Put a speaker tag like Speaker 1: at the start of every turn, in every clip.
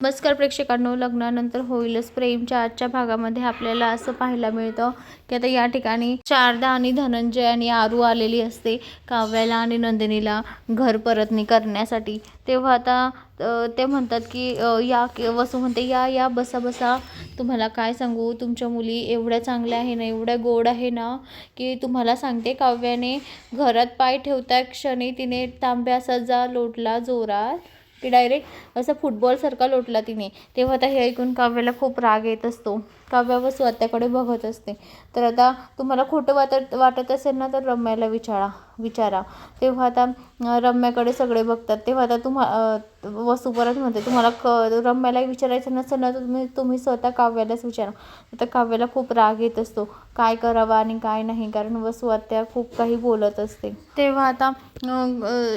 Speaker 1: नमस्कार प्रेक्षकांनो लग्नानंतर होईलच प्रेमच्या आजच्या भागामध्ये आपल्याला असं पाहायला मिळतं की आता या ठिकाणी शारदा आणि धनंजय आणि आरू आलेली असते काव्याला आणि नंदिनीला घर परतणी करण्यासाठी. तेव्हा आता ते म्हणतात की या वसू म्हणते या या बसा बसा. तुम्हाला काय सांगू? तुमच्या मुली एवढ्या चांगल्या आहे ना एवढ्या गोड आहे ना की तुम्हाला सांगते काव्याने घरात पाय ठेवता क्षणी तिने तांब्या सजा लोटला जोरात की डायरेक्ट असं फुटबॉलसारखा लोटला तिने. तेव्हा आता हे ऐकून काव्याला खूप राग येत असतो. काव्या स्वतःकडे बघत असते. तर आता तुम्हाला खोटं वाटत वाटत असेल ना तर रम्याला विचारा विचारा. तेव्हा आता रम्याकडे सगळे बघतात. तेव्हा आता तुम्हा वस्तू परत म्हणते तुम्हाला क रम्याला विचारायचं नसेल ना तर तुम्ही तुम्ही स्वतः काव्यालाच विचारा. आता काव्याला खूप राग येत असतो. काय करावा आणि काय नाही? कारण वसू आत्या खूप काही बोलत असते. तेव्हा आता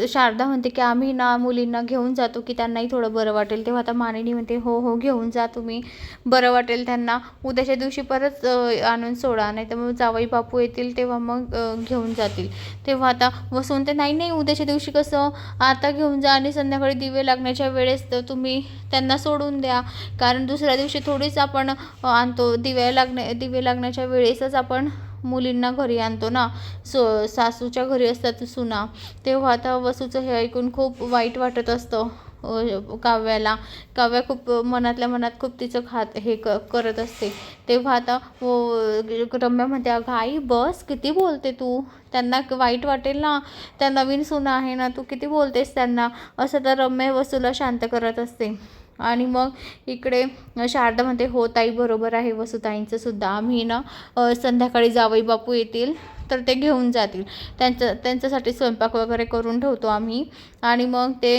Speaker 1: शारदा म्हणते की आम्ही ना मुलींना घेऊन जातो की त्यांनाही थोडं बरं वाटेल. तेव्हा आता मानिनी म्हणते हो हो घेऊन जा तुम्ही. बरं वाटेल त्यांना. उद्याच्या दिवशी परत आणून सोडा नाही तर मग जावई बापू येतील तेव्हा मग घेऊन जातील. तेव्हा आता वसून ते नाही नाही उद्याच्या दिवशी कसं आता घेऊन जा आणि संध्याकाळी दिवे लागण्याच्या वेळेस तर तुम्ही त्यांना सोडून द्या. कारण दुसऱ्या दिवशी थोडीच आपण आणतो. दिव्या लागण्या दिवे लागण्याच्या वेळेसच आपण मुलींना घरी आणतो ना. सो सासूच्या घरी असतात सुना. तेव्हा आता वसूचं हे ऐकून खूप वाईट वाटत असतं. काव्याला. काव्या खूप मनातल्या मनात खूप तिचं खात हे क करत असते. तेव्हा आता व- रम्या म्हणते अगं आई बस किती बोलते तू? त्यांना वाईट वाटेल ना? त्या नवीन सुना आहे ना तू किती बोलतेस त्यांना? असं तर रम्या वसूला शांत करत असते. आणि मग इकडे शारदा म्हणते हो ताई बरोबर आहे वसुताईंचं सुद्धा. आम्ही ना संध्याकाळी जावई बापू येतील. तर ते घेऊन जातील. त्यांचं त्यांच्यासाठी स्वयंपाक वगैरे करून ठेवतो आम्ही. आणि मग ते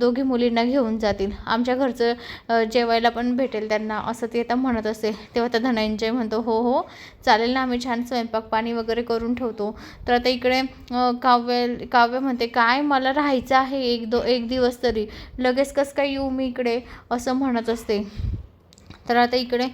Speaker 1: दोघी मुलींना घेऊन जातील. आमच्या घरचं जेवायला पण भेटेल त्यांना असं ते आता म्हणत असते तेव्हा आता धनंजय म्हणतो हो हो चालेल ना आम्ही छान स्वयंपाक पाणी वगैरे करून ठेवतो. तर आता इकडे काव्य काव्य म्हणते काय मला राहायचं आहे एक दो एक दिवस तरी. लगेच कसं काय येऊ मी इकडे? असं म्हणत असते. तर आता इकडे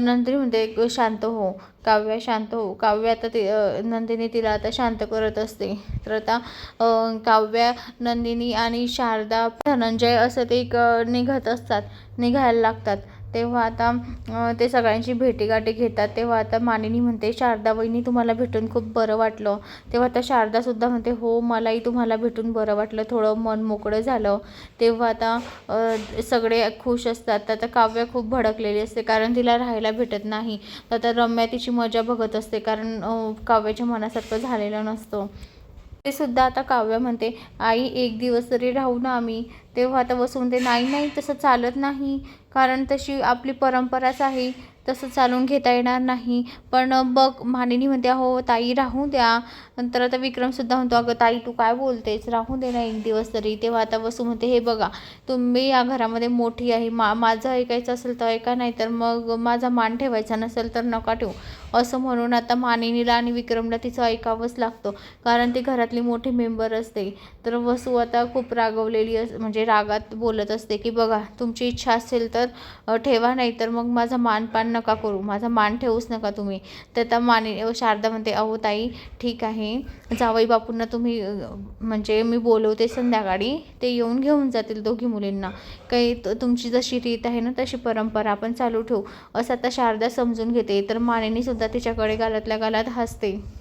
Speaker 1: नंदिनी म्हणते शांत हो काव्य शांत हो. काव्य आता ते नंदिनी तिला आता शांत करत असते. तर आता काव्या काव्य नंदिनी आणि शारदा धनंजय असं ते एक निघत असतात निघायला लागतात. तेव्हा आता ते सगळ्यांची भेटीगाठी घेतात. तेव्हा आता मानिनी म्हणते शारदा वहिनी तुम्हाला भेटून खूप बरं वाटलं. तेव्हा आता शारदासुद्धा म्हणते हो मलाही तुम्हाला भेटून बरं वाटलं. थोडं मन मोकळं झालं. तेव्हा आता सगळे खुश असतात. आता काव्य खूप भडकलेली असते कारण तिला राहायला भेटत नाही. तर आता रम्या तिची मजा बघत असते कारण काव्याच्या मनासारखं झालेलं नसतं. ते सुद्धा आता काव्य म्हणते आई एक दिवस तरी राहू ना आम्ही. तेव्हा आता बसून ते नाही नाही तसं चालत नाही. कारण तशी आपली परंपराच आहे तसं चालून घेता येणार नाही. पण बघ मानिनी म्हणते हो ताई राहू द्या. नंतर आता विक्रमसुद्धा म्हणतो अगं ताई तू काय बोलतेस? राहू दे ना एक दिवस तरी. तेव्हा आता वसू म्हणते हे बघा तुम्ही या घरामध्ये मोठी आहे. मा माझं ऐकायचं असेल तर ऐका नाही तर मग माझा मान ठेवायचा नसेल तर नका ठेवू. असं म्हणून आता मानिनीला आणि विक्रमला तिचं ऐकावंच लागतं. कारण ती घरातली मोठी मेंबर असते. तर वसू आता खूप रागवलेली अस म्हणजे रागात बोलत असते की बघा तुमची इच्छा असेल तर ठेवा नाही तर मग माझा मानपान नका करू. माझा मान ठेवूच नका तुम्ही. तर आता माने शारदा म्हणते अहो ताई ठीक आहे. जावई बापूंना तुम्ही म्हणजे मी बोलवते संध्याकाळी. ते येऊन घेऊन जातील दोघी मुलींना. काही त- तुमची जशी रीत आहे ना तशी परंपरा आपण चालू ठेवू. असं आता शारदा समजून घेते. तर मानेनीसुद्धा तिच्याकडे गालातल्या गालात हसते.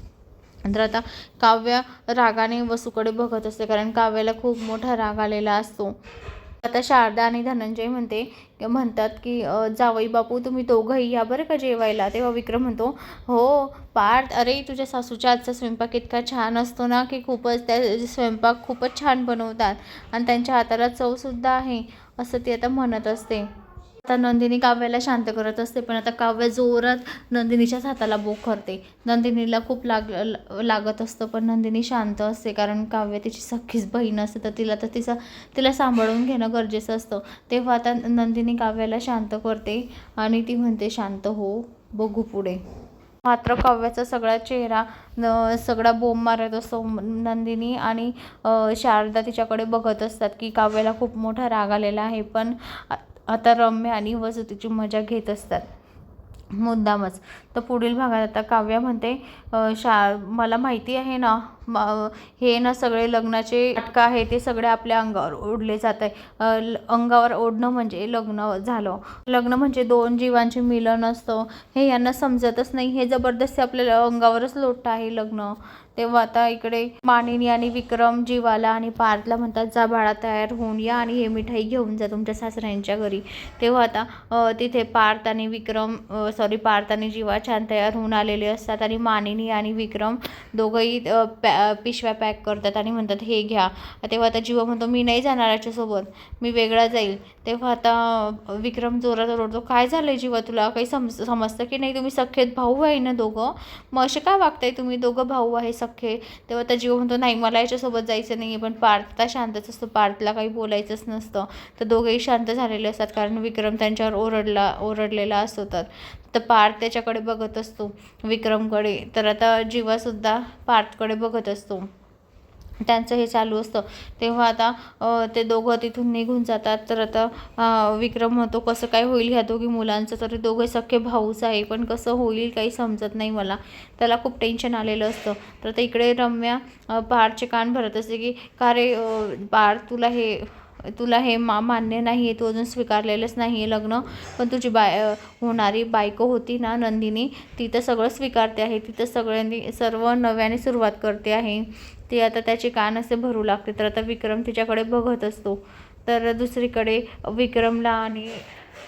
Speaker 1: तर आता काव्य रागाने वसूकडे बघत असते कारण काव्याला खूप मोठा राग आलेला असतो. आता शारदा आणि धनंजय म्हणते म्हणतात की जावई बापू तुम्ही दोघंही या बरं का जेवायला? तेव्हा विक्रम म्हणतो हो पार्थ अरे तुझ्या सासूच्या आजचा स्वयंपाक इतका छान असतो ना की खूपच त्या स्वयंपाक खूपच छान बनवतात आणि त्यांच्या हाताला चवसुद्धा आहे असं ती आता म्हणत असते. आता नंदिनी काव्याला शांत करत असते पण आता काव्य जोरात नंदिनीच्याच हाताला बोक करते. नंदिनीला खूप लाग लागत असतं पण नंदिनी शांत असते कारण काव्य तिची सख्खीच बहीण असते तर तिला तर तिचं तिला सांभाळून घेणं गरजेचं असतं. तेव्हा आता नंदिनी काव्याला शांत करते आणि ती म्हणते शांत हो बघू पुढे. मात्र काव्याचा सगळा चेहरा न सगळा बोंब मारत असतो. नंदिनी आणि शारदा तिच्याकडे बघत असतात की काव्याला खूप मोठा राग आलेला आहे पण आता रम्य आणि वसुतीची मजा घेत असतात. मुद्दामच. तर पुढील भागात आता काव्या म्हणते शा मला माहिती आहे ना मा- हे ना सगळे लग्नाचे नाटकं आहे ते सगळे आपल्या अंगावर ओढले जात आहे अंगावर ओढणं म्हणजे लग्न झालं. लग्न म्हणजे दोन जीवांचे मिलन असतं. हे यांना समजतच नाही. हे जबरदस्ती आपल्याला अंगावरच लोटतं आहे लग्न. तेव्हा आता इकडे मानिनी आणि विक्रम जीवाला आणि पार्थला म्हणतात जा बाळा तयार होऊन या आणि हे मिठाई घेऊन जा तुमच्या सासऱ्यांच्या घरी. तेव्हा आता तिथे पार्थ आणि विक्रम सॉरी पार्थ आणि जीवा छान तयार होऊन आलेले असतात आणि मानिनी आणि विक्रम दोघंही पॅ पॅ पिशव्या पॅक करतात आणि म्हणतात हे घ्या. तेव्हा आता जीवा म्हणतो मी नाही जाणार याच्यासोबत. मी वेगळा जाईल. तेव्हा आता विक्रम जोरात ओरडतो काय झालं आहे जीवा तुला? काही सम समजतं की नाही? तुम्ही सख्खेत भाऊ आहे ना दोघं? मग असे काय वागताय तुम्ही? दोघं भाऊ आहे सख्खे. तेव्हा आता जीव म्हणतो नाही मला याच्यासोबत जायचं नाही आहे पण पार्थ आता शांतच असतो. पार्थला काही बोलायचंच नसतं. तर दोघेही शांत झालेले असतात कारण विक्रम त्यांच्यावर ओरडला ओरडलेला असतो तर. तर पार्थ त्याच्याकडे बघत असतो. विक्रमकडे. तर आता जीवासुद्धा पार्थकडे बघत असतो. त्यांचं हे चालू असतं. तेव्हा आता ते दोघं तिथून निघून जातात. तर आता विक्रम म्हणतो कसं काय होईल ह्या दोघी मुलांचं? तर दोघे सख्खे भाऊच आहे. पण कसं होईल काही समजत नाही मला. त्याला खूप टेन्शन आलेलं असतं. तर आता इकडे रम्या पारचे पार्थचे कान भरत असते की का रे पार पार्थ तुला हे तुला हे मा मान्य नाही आहे तू अजून स्वीकारलेलंच नाही आहे लग्न. पण तुझी बाय होणारी बायको होती ना नंदिनी ती तर सगळं स्वीकारते आहे. ती तर सगळ्यांनी सर्व नव्याने सुरुवात करते आहे. ती आता त्याचे कान असे भरू लागते. तर आता विक्रम तिच्याकडे बघत असतो. तर दुसरीकडे विक्रमला आणि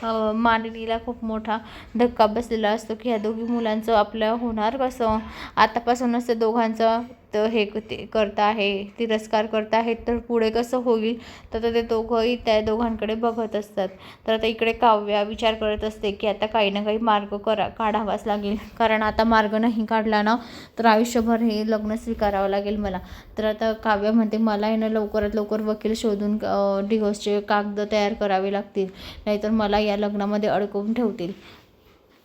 Speaker 1: मानिनीला खूप मोठा धक्का बसलेला असतो की ह्या दोघी मुलांचं आपलं होणार कसं? आतापासूनच ते दोघांचं तर हे क- ते करत आहे तिरस्कार करत आहेत तर पुढे कसं होईल? तर आता ते दोघंही त्या दोघांकडे बघत असतात. तर आता इकडे काव्या विचार करत असते की आता काही ना काही मार्ग करा काढावाच लागेल. कारण आता मार्ग नाही काढला ना तर आयुष्यभर हे लग्न स्वीकारावं लागेल मला. तर आता काव्यामध्ये म्हणते मला आहे ना लवकरात लवकर वकील शोधून डिव्होर्सचे कागद तयार करावे लागतील. नाहीतर मला या लग्नामध्ये अडकवून ठेवतील.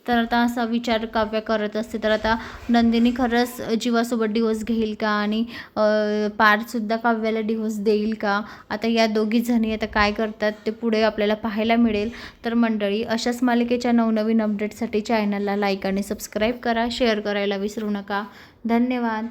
Speaker 1: तर आता असा विचार काव्य करत असते. तर आता नंदिनी खरंच जीवासोबत डिवोर्स घेईल का? आणि पारसुद्धा काव्याला डिवोर्स देईल का? आता या दोघी जणी आता काय करतात ते पुढे आपल्याला पाहायला मिळेल. तर मंडळी अशाच मालिकेच्या नवनवीन अपडेटसाठी चॅनलला लाईक आणि सबस्क्राईब करा. शेअर करायला विसरू नका. धन्यवाद.